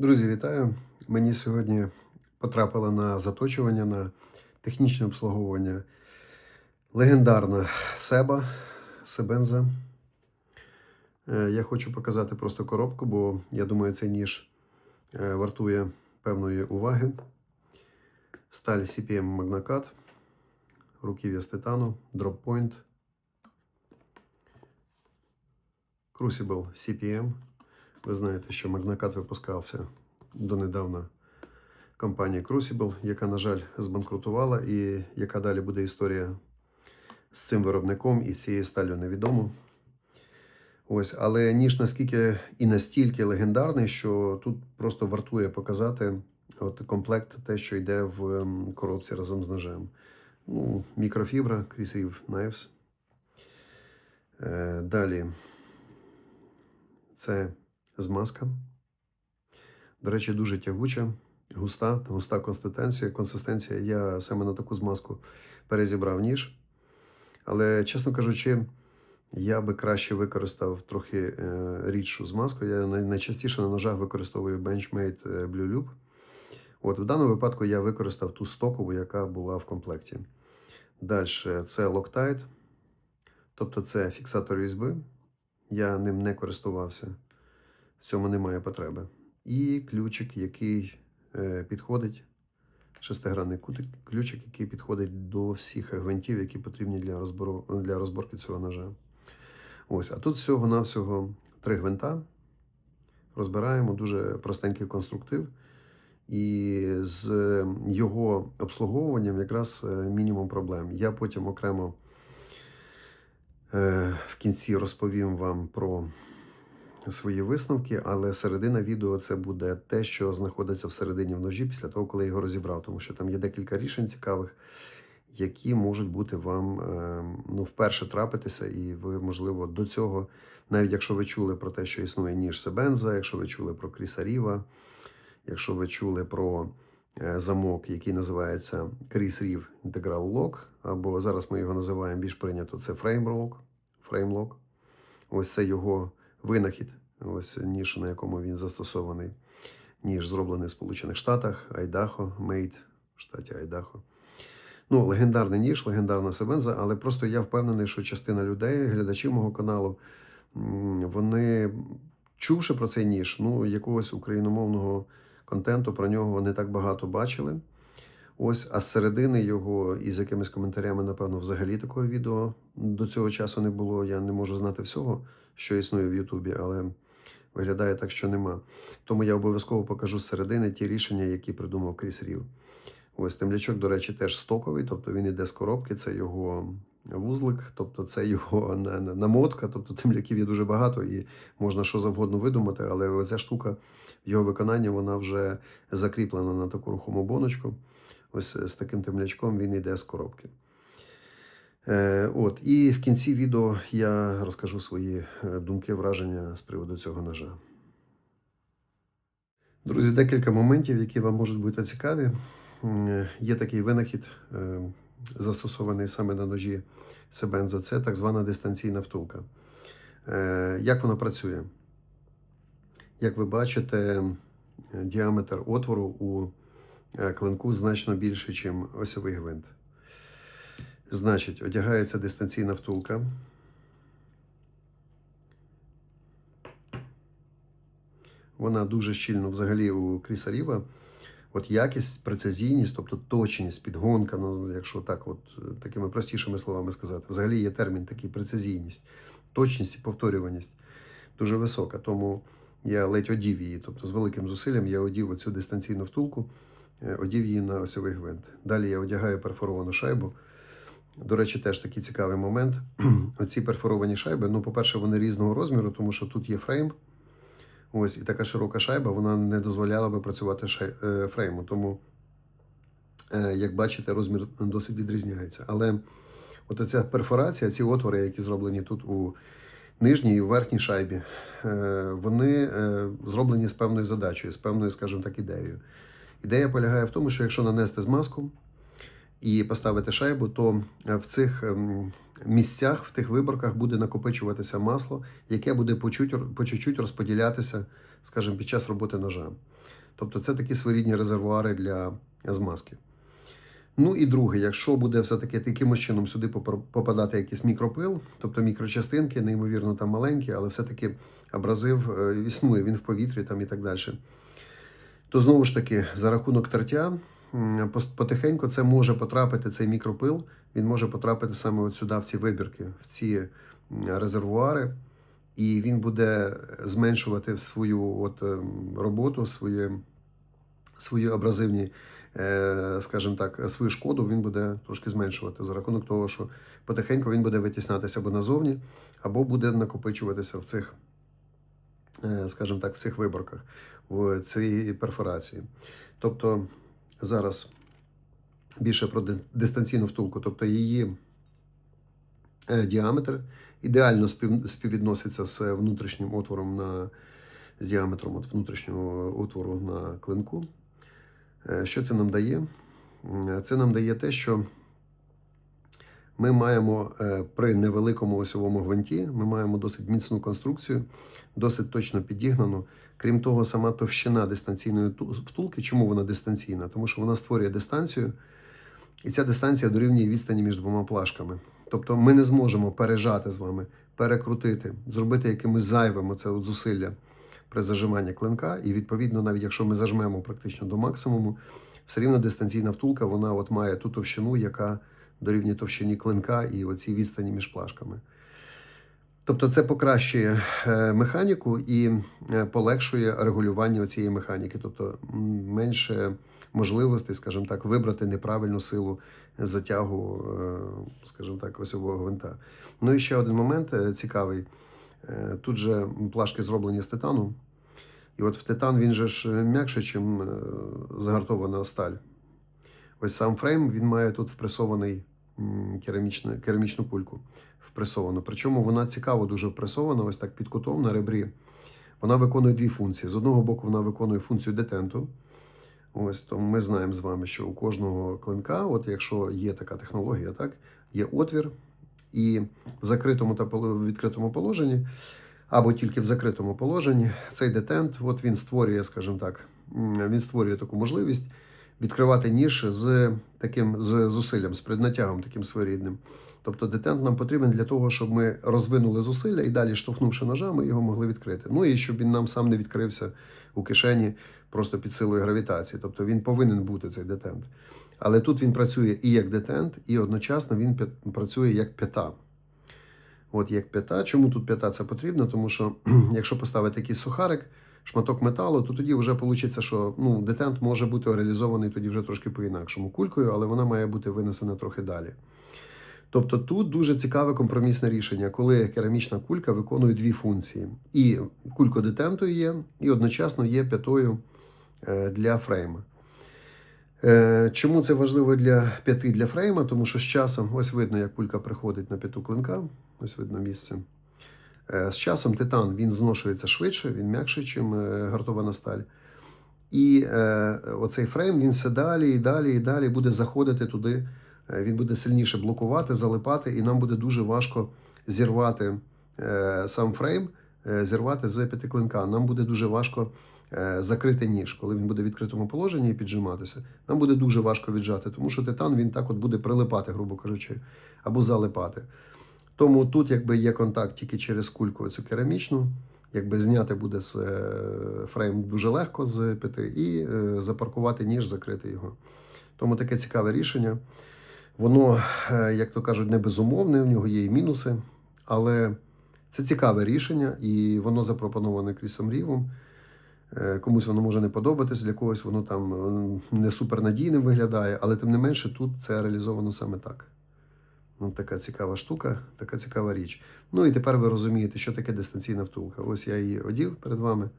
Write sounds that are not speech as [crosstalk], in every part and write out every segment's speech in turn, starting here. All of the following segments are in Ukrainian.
Друзі, вітаю! Мені сьогодні потрапило на заточування на технічне обслуговування легендарна Себа Себенза. Е, Я хочу показати просто коробку, бо я думаю, цей ніж е, вартує певної уваги. Сталь CPM Magnacat, руків'я з титану, Point, Crucible CPM. Ви знаєте, що Magnacat випускався донедавна компанія Crucible, яка, на жаль, збанкрутувала, і яка далі буде історія з цим виробником і з цією сталлю невідомо. Ось, але ніж наскільки і настільки легендарний, що тут просто вартує показати от комплект, те, що йде в ем, коробці разом з ножем. Ну, мікрофібра, Chris Reeve Knives. Е, далі. Це змазка. До речі, дуже тягуча, густа, густа консистенція. консистенція. Я саме на таку змазку перезібрав ніж. Але, чесно кажучи, я би краще використав трохи е, рідшу змазку. Я найчастіше на ножах використовую Benchmade е, Blue Loop. От в даному випадку я використав ту стокову, яка була в комплекті. Далі це Loctite, тобто це фіксатор різьби. Я ним не користувався. В цьому немає потреби. І ключик, який е, підходить, шестигранний кутик, ключик, який підходить до всіх гвинтів, які потрібні для, розбору, для розборки цього ножа. Ось, а тут всього-навсього три гвинта. Розбираємо дуже простенький конструктив. І з його обслуговуванням якраз е, мінімум проблем. Я потім окремо е, в кінці розповім вам про свої висновки, але середина відео це буде те, що знаходиться всередині в ножі після того, коли я його розібрав, тому що там є декілька рішень цікавих, які можуть бути вам е, ну, вперше трапитися, і ви, можливо, до цього, навіть якщо ви чули про те, що існує ніж Себенза, якщо ви чули про Кріса Ріва, якщо ви чули про е, замок, який називається Кріс Рів Integral Lock, або зараз ми його називаємо більш прийнято, це. Frame Lock. Ось це його винахід, ось ніж, на якому він застосований. Ніж зроблений в Сполучених Штатах, Айдахо, Мейд в штаті Айдахо. Ну, легендарний ніж, легендарна Себенза, але просто я впевнений, що частина людей, глядачів мого каналу, вони, чувши про цей ніж, ну, якогось україномовного контенту про нього не так багато бачили. Ось, а з середини його і з якимись коментарями, напевно, взагалі такого відео до цього часу не було. Я не можу знати всього, що існує в Ютубі, але виглядає так, що нема. Тому я обов'язково покажу з середини ті рішення, які придумав Кріс Рів. Ось темлячок, до речі, теж стоковий, тобто він іде з коробки, це його вузлик, тобто це його [laughs] на- на- намотка, тобто темляків є дуже багато і можна що завгодно видумати, але оця штука в його виконанні вона вже закріплена на таку рухому боночку. Ось з таким темлячком він йде з коробки. Е, от, і в кінці відео я розкажу свої е, думки, враження з приводу цього ножа. Друзі, декілька моментів, які вам можуть бути цікаві. Е, Є такий винахід, е, застосований саме на ножі Себенза. Це так звана дистанційна втулка. Е, Як вона працює? Як ви бачите, е, діаметр отвору у е, клинку значно більший, ніж осьовий гвинт. Значить, одягається дистанційна втулка. Вона дуже щільно взагалі у Кріса Ріва. От якість, прецизійність, тобто точність, підгонка, ну, якщо так, от е, такими простішими словами сказати, взагалі є термін такий прецизійність, точність і повторюваність дуже висока. Тому я ледь одів її, тобто з великим зусиллям я одів оцю дистанційну втулку, е, одів її на осьовий гвинт. Далі я одягаю перфоровану шайбу. До речі, теж такий цікавий момент. [clears throat] Оці перфоровані шайби, ну, по-перше, вони різного розміру, тому що тут є фрейм. Ось, і така широка шайба, вона не дозволяла би працювати шай... е, фрейму. Тому, е, як бачите, розмір досить відрізняється. Але от ця перфорація, ці отвори, які зроблені тут у нижній і верхній шайбі, е, вони е, зроблені з певною задачею, з певною, скажімо так, ідеєю. Ідея полягає в тому, що якщо нанести змазку і поставити шайбу, то е, в цих ем, місцях, в тих виборках буде накопичуватися масло, яке буде по чуть- по чуть-чуть розподілятися, скажімо, під час роботи ножа. Тобто це такі своєрідні резервуари для змазки. Ну і друге, якщо буде все-таки якимось чином сюди попадати якийсь мікропил, тобто мікрочастинки, неймовірно там маленькі, але все-таки абразив е, існує, він в повітрі там і так далі. То знову ж таки, за рахунок тертя, потихеньку це може потрапити, цей мікропил, він може потрапити саме от сюди, в ці вибірки, в ці резервуари, і він буде зменшувати свою от, ем, роботу, своє, свої абразивні, е, скажімо так, свою шкоду він буде трошки зменшувати за рахунок того, що потихеньку він буде витіснятися або назовні, або буде накопичуватися в цих, е, скажімо так, в цих виборках, в цій перфорації. Тобто зараз більше про дистанційну втулку, тобто її е, діаметр ідеально співвідноситься з внутрішнім отвором на з діаметром от внутрішнього отвору на клинку. Е, Що це нам дає? Це нам дає те, що ми маємо е, при невеликому осьовому гвинті, ми маємо досить міцну конструкцію, досить точно підігнану. Крім того, сама товщина дистанційної втулки, чому вона дистанційна? Тому що вона створює дистанцію, і ця дистанція дорівнює відстані між двома плашками. Тобто ми не зможемо пережати з вами, перекрутити, зробити якимось зайвим от зусилля при зажиманні клинка. І відповідно, навіть якщо ми зажмемо практично до максимуму, все рівно дистанційна втулка вона от має ту товщину, яка дорівнює товщині клинка і оцій відстані між плашками. Тобто це покращує е, механіку і е, полегшує регулювання цієї механіки, тобто менше можливостей, скажімо так, вибрати неправильну силу затягу, е, скажімо так, осьового гвинта. Ну і ще один момент цікавий. Тут же плашки зроблені з титану. І от в титан він же ж м'якше, ніж загартована сталь. Ось сам фрейм він має тут впресований керамічну, керамічну кульку. Впресовану. Причому вона цікаво дуже впресована, ось так під кутом на ребрі. Вона виконує дві функції. З одного боку, вона виконує функцію детенту. Ось то ми знаємо з вами, що у кожного клинка, от якщо є така технологія, так, є отвір, і в закритому та відкритому положенні, або тільки в закритому положенні, цей детент, от він створює, скажімо так, він створює таку можливість відкривати ніж з таким зусиллям, з преднатягом таким своєрідним. Тобто детент нам потрібен для того, щоб ми розвинули зусилля і далі, штовхнувши ножа, ми його могли відкрити. Ну і щоб він нам сам не відкрився у кишені просто під силою гравітації. Тобто він повинен бути цей детент. Але тут він працює і як детент, і одночасно він працює як п'ята. От як п'ята. Чому тут п'ята це потрібно? Тому що [clears throat] якщо поставити якийсь сухарик, шматок металу, то тоді вже вийде, що ну, детент може бути реалізований тоді вже трошки по-інакшому кулькою, але вона має бути винесена трохи далі. Тобто тут дуже цікаве компромісне рішення, коли керамічна кулька виконує дві функції: і кулькодетентою є, і одночасно є п'ятою е, для фрейма. Е, Чому це важливо для п'яти для фрейма? Тому що з часом, ось видно, як кулька приходить на п'яту клинка, ось видно місце. Е, З часом титан він зношується швидше, він м'якший, ніж гартована сталь. І е, оцей фрейм він все далі і далі і далі буде заходити туди. Е, Він буде сильніше блокувати, залипати, і нам буде дуже важко зірвати е, сам фрейм, е, зірвати з п'ятиклинка. Нам буде дуже важко е, закрити ніж, коли він буде в відкритому положенні і піджиматися. Нам буде дуже важко віджати, тому що титан він так от буде прилипати, грубо кажучи, або залипати. Тому тут, якби є контакт тільки через кульку цю керамічну, якби зняти буде з е, фрейм дуже легко з п'яти, і е, запаркувати ніж, закрити його. Тому таке цікаве рішення. Воно, е, як то кажуть, не безумовне, в нього є і мінуси, але це цікаве рішення, і воно запропоноване Крісом Рівом. Комусь воно може не подобатись, для когось воно там не супернадійним виглядає, але тим не менше тут це реалізовано саме так. Ну, така цікава штука, така цікава річ. Ну і тепер ви розумієте, що таке дистанційна втулка. Ось я її одів перед вами.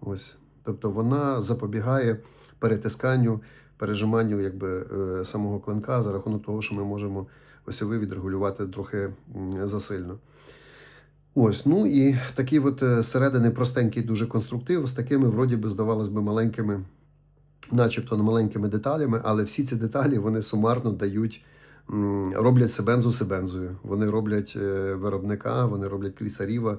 Ось. Тобто вона запобігає перетисканню, пережиманню якби, е, самого клинка за рахунок того, що ми можемо осьовий відрегулювати трохи засильно. Ось, ну і такий от е, середини простенький дуже конструктив з такими, вроді би, здавалось би, маленькими начебто маленькими деталями, але всі ці деталі вони сумарно дають, роблять себензу себензою. Вони роблять е, виробника, вони роблять клісаріва.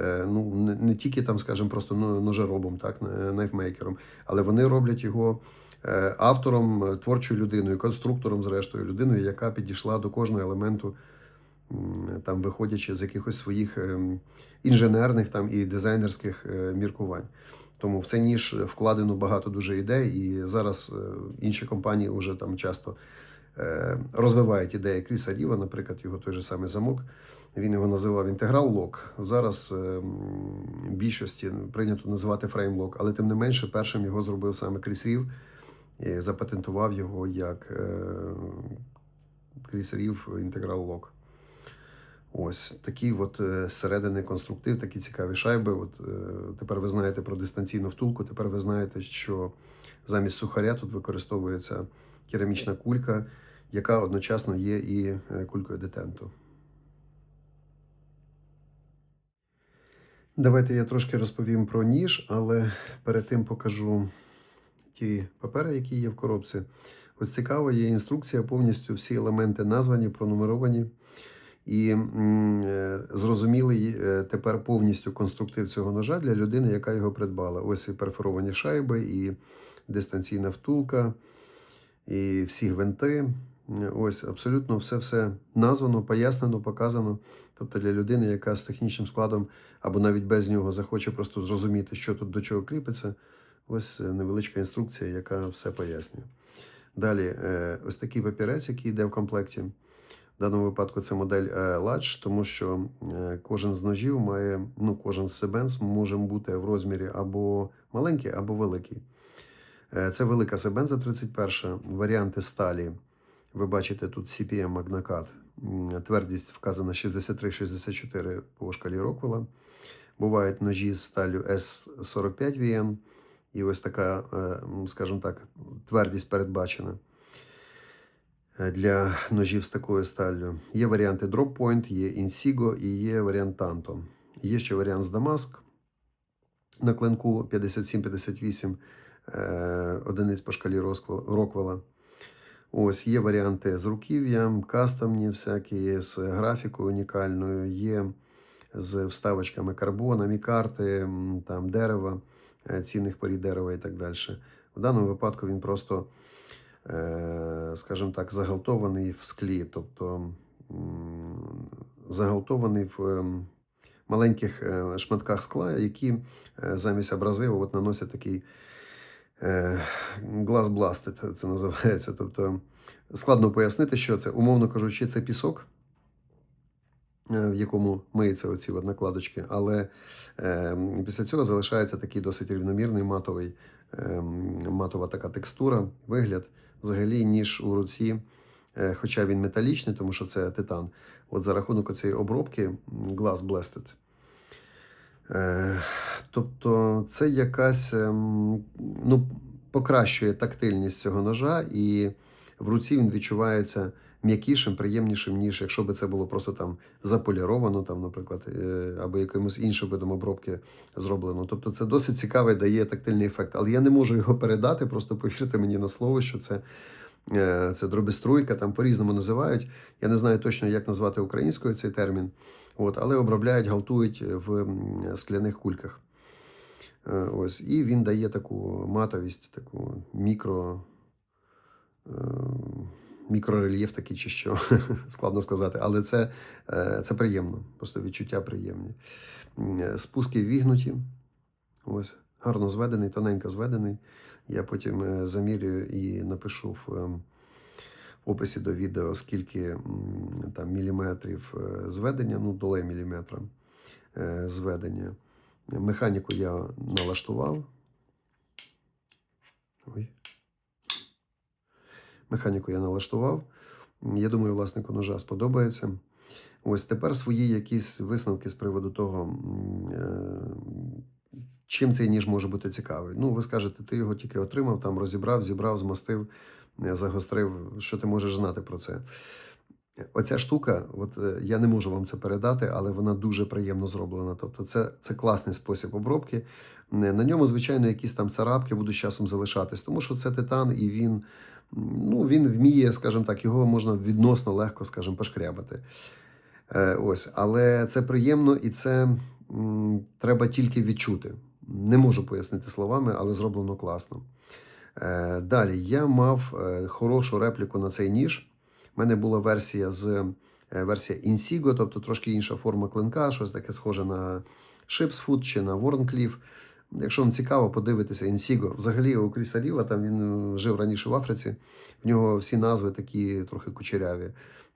е, Ну, не, тільки там, скажімо, просто ну, ножеробом, так, найфмейкером, але вони роблять його е, автором, е, творчою людиною, конструктором, зрештою, людиною, яка підійшла до кожного елементу, там, виходячи з якихось своїх інженерних там, і дизайнерських е, міркувань. Тому в цей ніж вкладено багато дуже ідей, і зараз е, інші компанії вже там часто е, розвивають ідеї Кріса Ріва, наприклад, його той же самий замок. Він його називав інтеграл лок. Зараз е, м, більшості прийнято називати фреймлок, але тим не менше, першим його зробив саме Кріс Рів і запатентував його як е, Кріс Рів інтеграл лок. Ось такий от е, зсередини конструктив, такі цікаві шайби. От е, тепер ви знаєте про дистанційну втулку. Тепер ви знаєте, що замість сухаря тут використовується керамічна кулька, яка одночасно є і е, кулькою детенту. Давайте я трошки розповім про ніж, але перед тим покажу ті папери, які є в коробці. Ось цікаво, є інструкція, повністю всі елементи названі, пронумеровані. І е, зрозумілий е, тепер повністю конструктив цього ножа для людини, яка його придбала. Ось і перфоровані шайби, і дистанційна втулка, і всі гвинти. Е, Ось абсолютно все все названо, пояснено, показано. Тобто для людини, яка з технічним складом або навіть без нього захоче просто зрозуміти, що тут до чого кріпиться. Ось е, невеличка інструкція, яка все пояснює. Далі, е, ось такий папірець, який йде в комплекті. В даному випадку це модель е, Latch, тому що е, кожен з ножів має, ну, кожен з себенс може бути в розмірі або маленький, або великий. Е, Це велика себенза 31, варіанти сталі. Ви бачите тут CPM Magnacat. М, Твердість вказана 63-64 по шкалі Роквелла. Бувають ножі з сталю S45 VN. І ось така, е, скажімо так, твердість передбачена е, для ножів з такою сталлю. Є варіанти Drop Point, є Insigo і є варіант Tanto. Є ще варіант з Дамаск на клинку 57-58 е, одиниць по шкалі Роквелла. Ось є варіанти з руків'ям, кастомні, всякі, є з графікою унікальною, є з вставочками карбона, мікарти, там дерева, е, цінних порід дерева і так далі. В даному випадку він просто, е, скажімо так, загалтований в склі, тобто загалтований в ем, маленьких е, шматках скла, які замість абразиву от наносять такий е, глаз бластит, це називається. Тобто складно пояснити, що це, умовно кажучи, це пісок, е, в якому миються оці накладочки, але е, після цього залишається такий досить рівномірний матовий, матова така текстура, вигляд. Взагалі, ніж у руці, хоча він металічний, тому що це титан. От за рахунок цієї обробки Glass Blasted. Е, Тобто це якась ем, ну, покращує тактильність цього ножа, і в руці він відчувається м'якішим, приємнішим, ніж якщо би це було просто там заполіровано, там, наприклад, е, або якимось іншим видом обробки зроблено. Тобто це досить цікавий, дає тактильний ефект. Але я не можу його передати, просто повірте мені на слово, що це. Е, Це дробіструйка, там по-різному називають. Я не знаю точно, як назвати українською цей термін. От, але обробляють, галтують в скляних кульках. Е, Ось, і він дає таку матовість, таку мікро, е, мікрорельєф такий чи що, [laughs] складно сказати. Але це, е, це приємно, просто відчуття приємні. Е, Спуски вігнуті. Ось, гарно зведений, тоненько зведений. Я потім е, замірюю і напишу в ем, описі до відео, скільки там міліметрів е, зведення, ну, долей міліметра е, зведення. Механіку я налаштував. Ой. Механіку я налаштував. Я думаю, власнику ножа сподобається. Ось тепер свої якісь висновки з приводу того, чим цей ніж може бути цікавий. Ну, ви скажете, ти його тільки отримав, там розібрав, зібрав, змастив, е, загострив. Що ти можеш знати про це? Оця штука, от е, я не можу вам це передати, але вона дуже приємно зроблена. Тобто, це, це класний спосіб обробки. На ньому, звичайно, якісь там царапки будуть часом залишатись, тому що це титан, і він, ну, він вміє, скажімо так, його можна відносно легко, скажімо, пошкрябати. Е, ось, але це приємно і це м, треба тільки відчути. Не можу пояснити словами, але зроблено класно. Е, далі я мав е, хорошу репліку на цей ніж. У мене була версія з е, версія Insigo, тобто трошки інша форма клинка, щось таке схоже на Shipsfoot чи на Warncliffe. Якщо вам цікаво, подивитися Insigo. Взагалі у Кріса Ліва, там він жив раніше в Африці. В нього всі назви такі трохи кучеряві.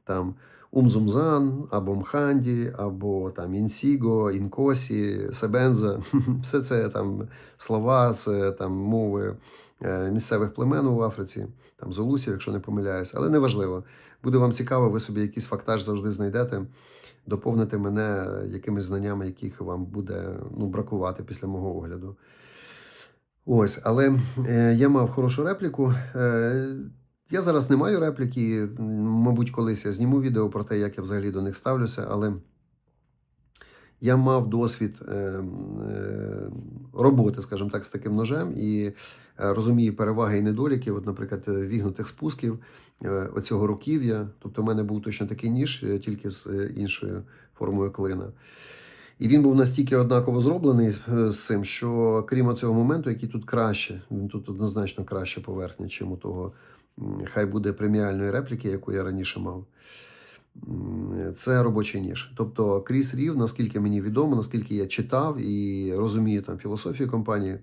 Там Умзумзан, або Мханді, або там Інсіго, Інкосі, Себенза. [laughs] Все це там слова з е, там, мови е, місцевих племен у Африці, там Золусів, якщо не помиляюсь, але неважливо. Буде вам цікаво, ви собі якийсь фактаж завжди знайдете. Доповните мене якимись знаннями, яких вам буде ну, бракувати після мого огляду. Ось, але е, я мав хорошу репліку. Е, я зараз не маю репліки. Мабуть, колись я зніму відео про те, як я взагалі до них ставлюся, але я мав досвід е, е, роботи, скажімо так, з таким ножем і е, розумію переваги і недоліки, от, наприклад, вігнутих спусків, оцього руків'я. Тобто, в мене був точно такий ніж, тільки з іншою формою клина. І він був настільки однаково зроблений з цим, що крім цього моменту, який тут краще, він тут однозначно краще поверхня, чим у того, хай буде преміальної репліки, яку я раніше мав. Це робочий ніж. Тобто Кріс Рів, наскільки мені відомо, наскільки я читав і розумію там філософію компанії,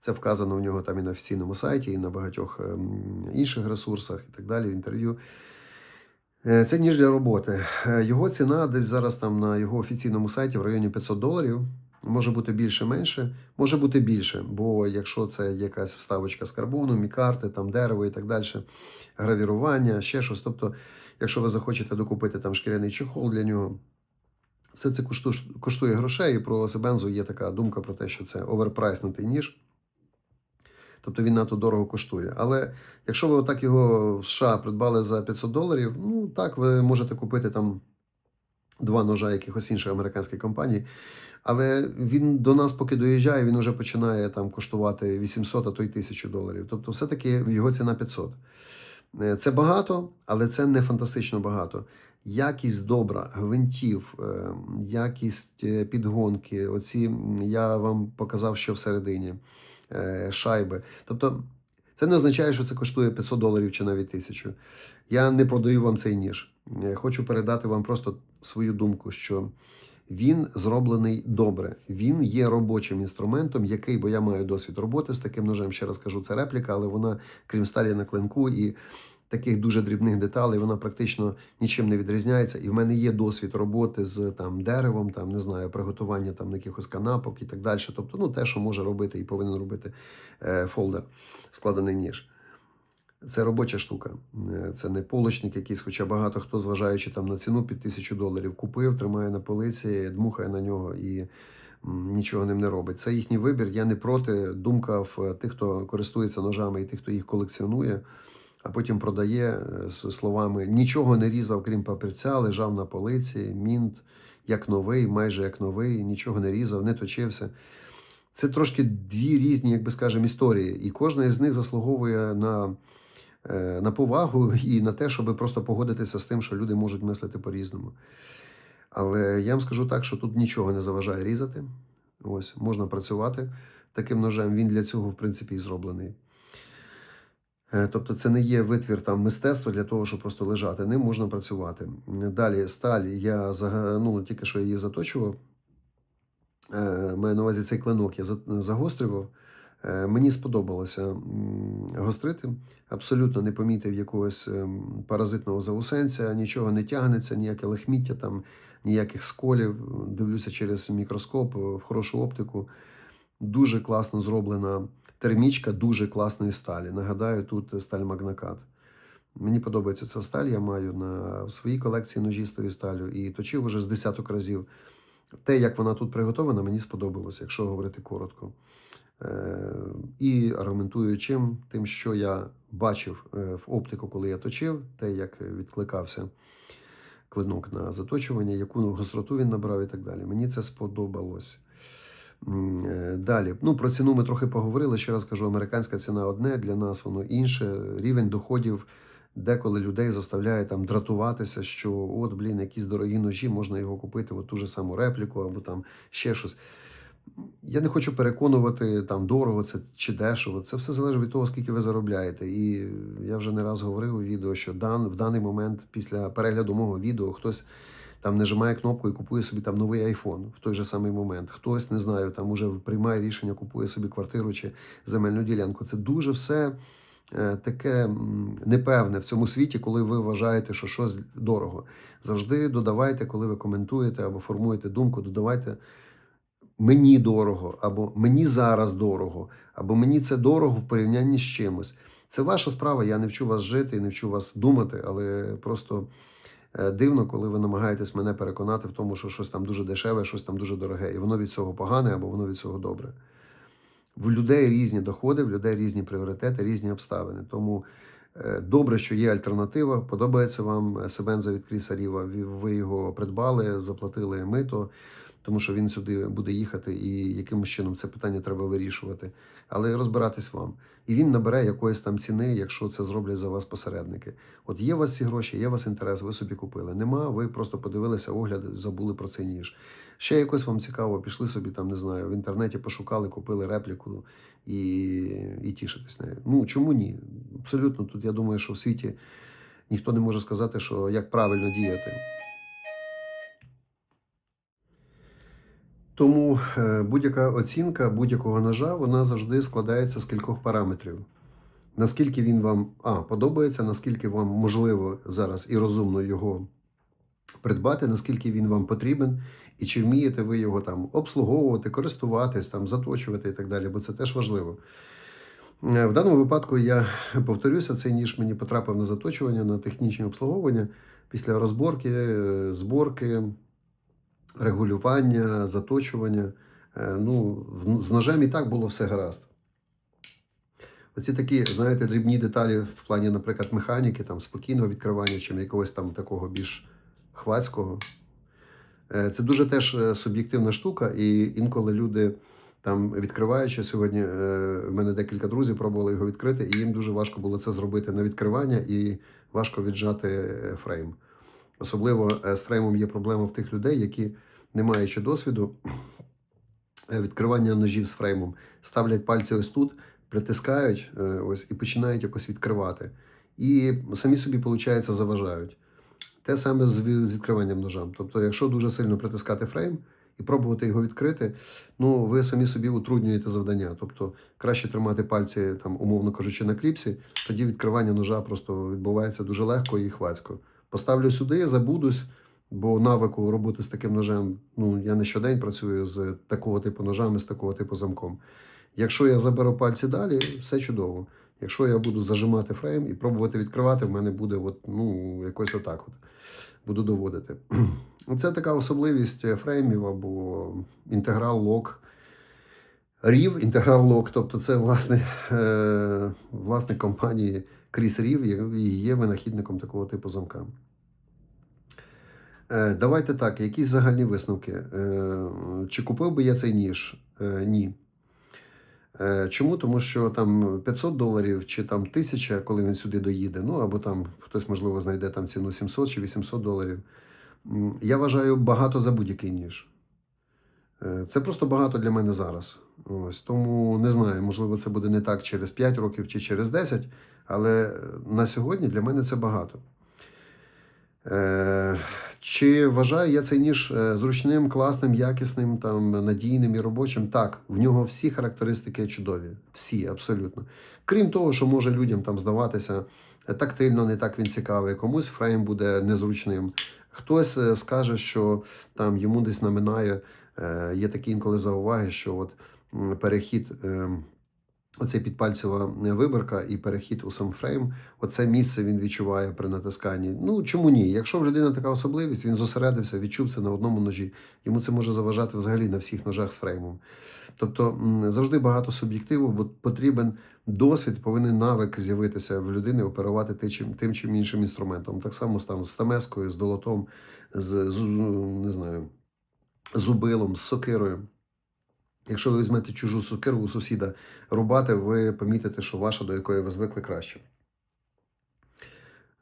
це вказано в нього там і на офіційному сайті, і на багатьох ем, інших ресурсах, і так далі, в інтерв'ю. Е, Це ніж для роботи. Е, Його ціна десь зараз там на його офіційному сайті в районі 500 доларів. Може бути більше, менше, може бути більше, бо якщо це якась вставочка з карбону, мікарти, там дерево і так далі, гравірування, ще щось. Тобто, якщо ви захочете докупити там шкіряний чохол для нього, все це коштує грошей. І про Себензу є така думка про те, що це оверпрайснутий ніж. Тобто він надто дорого коштує. Але якщо ви отак його в США придбали за 500 доларів, ну так, ви можете купити там два ножа якихось інших американських компаній. Але він до нас, поки доїжджає, він вже починає там коштувати 800, а то й 1000 доларів. Тобто, все-таки його ціна 500. Е, Це багато, але це не фантастично багато. Якість добра, гвинтів, е, якість е, підгонки. Оці я вам показав, що всередині шайби. Тобто, це не означає, що це коштує 500 доларів чи навіть 1000. Я не продаю вам цей ніж. Хочу передати вам просто свою думку, що він зроблений добре. Він є робочим інструментом, який, бо я маю досвід роботи з таким ножем. Ще раз кажу, це репліка, але вона, крім сталі на клинку і таких дуже дрібних деталей, вона практично нічим не відрізняється. І в мене є досвід роботи з там деревом, там не знаю, приготування там якихось канапок і так далі. Тобто, ну те, що може робити і повинен робити е, фолдер, складений ніж. Це робоча штука. Е, Це не полочник якийсь, хоча багато хто, зважаючи там на ціну під тисячу доларів, купив, тримає на полиці, дмухає на нього і нічого ним не робить. Це їхній вибір. Я не проти. Думка в тих, хто користується ножами і тих, хто їх колекціонує, а потім продає е, з словами нічого не різав, крім папірця, лежав на полиці, мінт, як новий, майже як новий, нічого не різав, не точився. Це трошки дві різні, як би скажемо, історії, і кожна із них заслуговує на е, на повагу і на те, щоб просто погодитися з тим, що люди можуть мислити по-різному. Але я вам скажу так, що тут нічого не заважає різати. Ось, можна працювати таким ножем. Він для цього, в принципі, і зроблений. Е, Тобто це не є витвір там мистецтва для того, щоб просто лежати. Ним можна працювати. Далі сталь, я ну, тільки що її заточував. Е, Маю на увазі цей клинок я загострював. Е, Мені сподобалося гострити. Абсолютно не помітив якогось ем, паразитного заусенця, нічого не тягнеться, ніяке лахміття, там, ніяких сколів. Дивлюся через мікроскоп е, в хорошу оптику. Дуже класно зроблена термічка дуже класної сталі. Нагадаю, тут сталь Магнакат. Мені подобається ця сталь, я маю на в своїй колекції ножі з тою сталю і точив уже з десяток разів. Те, як вона тут приготована, мені сподобалося, якщо говорити коротко. Е, і аргументую чим, тим, що я бачив е, в оптику, коли я точив, те, як відкликався клинок на заточування, яку гостроту він набрав і так далі. Мені це сподобалось. Е, Далі, ну про ціну ми трохи поговорили. Ще раз кажу, американська ціна одне для нас, воно інше. Рівень доходів деколи людей заставляє там дратуватися, що от, блін, якісь дорогі ножі, можна його купити, от ту же саму репліку або там ще щось. Я не хочу переконувати там дорого це чи дешево. Це все залежить від того, скільки ви заробляєте. І я вже не раз говорив у відео, що дан, в даний момент, після перегляду мого відео, хтось там нажимає кнопку і купує собі там новий айфон в той же самий момент. Хтось не знаю, там уже приймає рішення, купує собі квартиру чи земельну ділянку. Це дуже все е, таке непевне в цьому світі, коли ви вважаєте, що щось дорого. Завжди додавайте, коли ви коментуєте або формуєте думку, додавайте мені дорого, або мені зараз дорого, або мені це дорого в порівнянні з чимось. Це ваша справа. Я не вчу вас жити і не вчу вас думати, але просто е, дивно, коли ви намагаєтесь мене переконати в тому, що щось там дуже дешеве, щось там дуже дороге, і воно від цього погане, або воно від цього добре. В людей різні доходи, в людей різні пріоритети, різні обставини. Тому е, добре, що є альтернатива. Подобається вам Себенза від Кріса Ріва. Ви його придбали, заплатили мито, тому що він сюди буде їхати, і якимось чином це питання треба вирішувати. Але розбиратись вам. І він набере якоїсь там ціни, якщо це зроблять за вас посередники. От є у вас ці гроші, є у вас інтерес, ви собі купили. Нема, ви просто подивилися огляд, забули про цей ніж. Ще якось вам цікаво, пішли собі там, не знаю, в інтернеті пошукали, купили репліку і, і тішитись нею. Ну чому ні? Абсолютно, тут я думаю, що в світі ніхто не може сказати, що як правильно діяти. Тому е, будь-яка оцінка будь-якого ножа вона завжди складається з кількох параметрів. Наскільки він вам а, подобається, наскільки вам можливо зараз і розумно його придбати, наскільки він вам потрібен, і чи вмієте ви його там обслуговувати, користуватись, там, заточувати і так далі, бо це теж важливо. Е, В даному випадку я повторюся, цей ніж мені потрапив на заточування, на технічне обслуговування після розборки, е, зборки, регулювання, заточування. Е, Ну, з ножем і так було все гаразд. Оці такі, знаєте, дрібні деталі в плані, наприклад, механіки, там, спокійного відкривання, чи якогось там такого більш хвацького. Е, Це дуже теж е, суб'єктивна штука, і інколи люди, там, відкриваючи сьогодні, в мене декілька друзів пробували його відкрити, і їм дуже важко було це зробити на відкривання і важко віджати фрейм. Особливо е, з фреймом є проблема в тих людей, які, не маючи досвіду е, відкривання ножів з фреймом, ставлять пальці ось тут, притискають е, ось і починають якось відкривати. І самі собі, виходить, заважають. Те саме з відкриванням ножа. Тобто, якщо дуже сильно притискати фрейм і пробувати його відкрити, ну ви самі собі утруднюєте завдання. Тобто краще тримати пальці, там, умовно кажучи, на кліпсі, тоді відкривання ножа просто відбувається дуже легко і хвацько. Поставлю сюди, забудусь, бо навику роботи з таким ножем, ну я не щодень працюю з такого типу ножами, з такого типу замком. Якщо я заберу пальці далі, все чудово. Якщо я буду зажимати фрейм і пробувати відкривати, в мене буде от, ну, якось отак. От. Буду доводити. [clears throat] Це така особливість фреймів або інтеграл лок. Рів, інтеграл лок, тобто це власне, е, власник компанії Кріс Рів є винахідником такого типу замка. Е, давайте так, якісь загальні висновки. Е, чи купив би я цей ніж? Е, ні. Чому? Тому що там 500 доларів чи там 1000, коли він сюди доїде, ну або там хтось, можливо, знайде там ціну 700 чи 800 доларів. Я вважаю багато за будь-який ніж. Е, Це просто багато для мене зараз. Ось тому не знаю, можливо, це буде не так через 5 років чи через 10, але е, на сьогодні для мене це багато. Е, Чи вважаю я цей ніж зручним, класним, якісним, там, надійним і робочим? Так, в нього всі характеристики чудові. Всі, абсолютно. Крім того, що може людям там здаватися тактильно, не так він цікавий, комусь фрейм буде незручним. Хтось скаже, що там йому десь наминає. Е, Є такі інколи зауваги, що от перехід. ем, Оце підпальцева виборка і перехід у сам фрейм. Оце місце він відчуває при натисканні. Ну чому ні? Якщо в людини така особливість, він зосередився, відчув це на одному ножі. Йому це може заважати взагалі на всіх ножах з фреймом. Тобто завжди багато суб'єктиву, бо потрібен досвід, повинен навик з'явитися в людини, оперувати ти чим- тим чи іншим інструментом. Так само там з стамескою, з долотом, з, з не знаю, зубилом, з сокирою. Якщо ви візьмете чужу сокиру у сусіда рубати, ви помітите, що ваша, до якої ви звикли краще.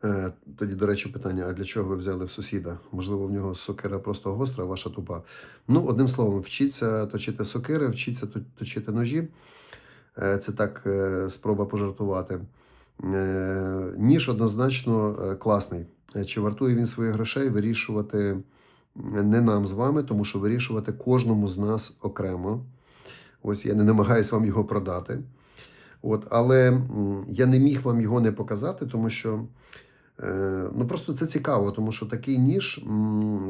Е, Тоді, до речі, питання: а для чого ви взяли в сусіда? Можливо, в нього сокира просто гостра, ваша тупа. Ну, одним словом, вчіться точити сокири, вчіться точити ножі. Е, Це так е, спроба пожартувати. Ніж однозначно класний. Чи вартує він своїх грошей вирішувати не нам з вами, тому що вирішувати кожному з нас окремо. Ось я не намагаюсь вам його продати. От, але я не міг вам його не показати, тому що е, ну просто це цікаво, тому що такий ніж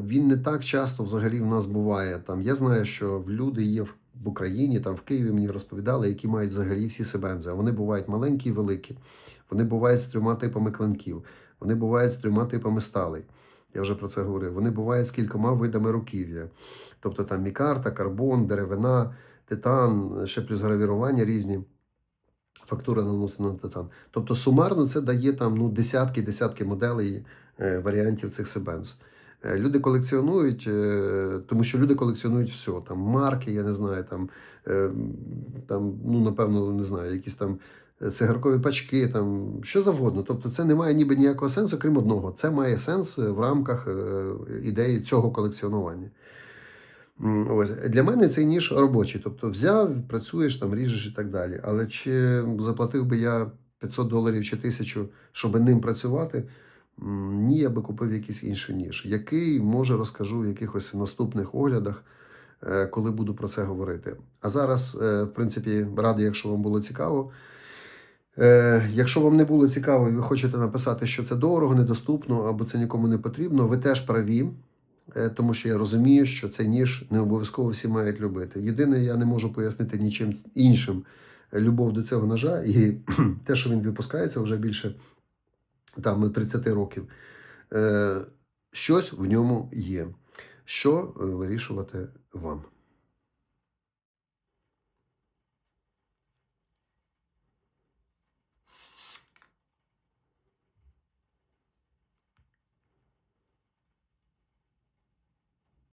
він не так часто взагалі в нас буває. Там я знаю, що люди є в Україні, там в Києві мені розповідали, які мають взагалі всі себензи. Вони бувають маленькі і великі. Вони бувають з трьома типами клинків, вони бувають з трьома типами сталей. Я вже про це говорив. Вони бувають з кількома видами руків'я. Тобто там мікарта, карбон, деревина, титан, ще плюс гравірування різні. Фактура наносена на титан. Тобто сумарно це дає там ну, десятки, десятки моделей е, варіантів цих себенз. Е, Люди колекціонують, е, тому що люди колекціонують все. Там марки, я не знаю, там, е, там ну, напевно, не знаю, якісь там цигаркові пачки, там, що завгодно. Тобто це не має ніби ніякого сенсу, крім одного. Це має сенс в рамках е, ідеї цього колекціонування. Ось для мене цей ніж робочий. Тобто взяв, працюєш там, ріжеш і так далі. Але чи заплатив би я 500 доларів чи 1000, щоб ним працювати? Ні, я би купив якийсь інший ніж, який може розкажу в якихось наступних оглядах, е, коли буду про це говорити. А зараз, е, в принципі, радий, якщо вам було цікаво. Е, Якщо вам не було цікаво і ви хочете написати, що це дорого, недоступно або це нікому не потрібно, ви теж праві. Е, тому що я розумію, що цей ніж не обов'язково всі мають любити. Єдине, я не можу пояснити нічим іншим любов до цього ножа, і [clears throat] те, що він випускається вже більше там 30 років, е, щось в ньому є. Що е, вирішувати вам?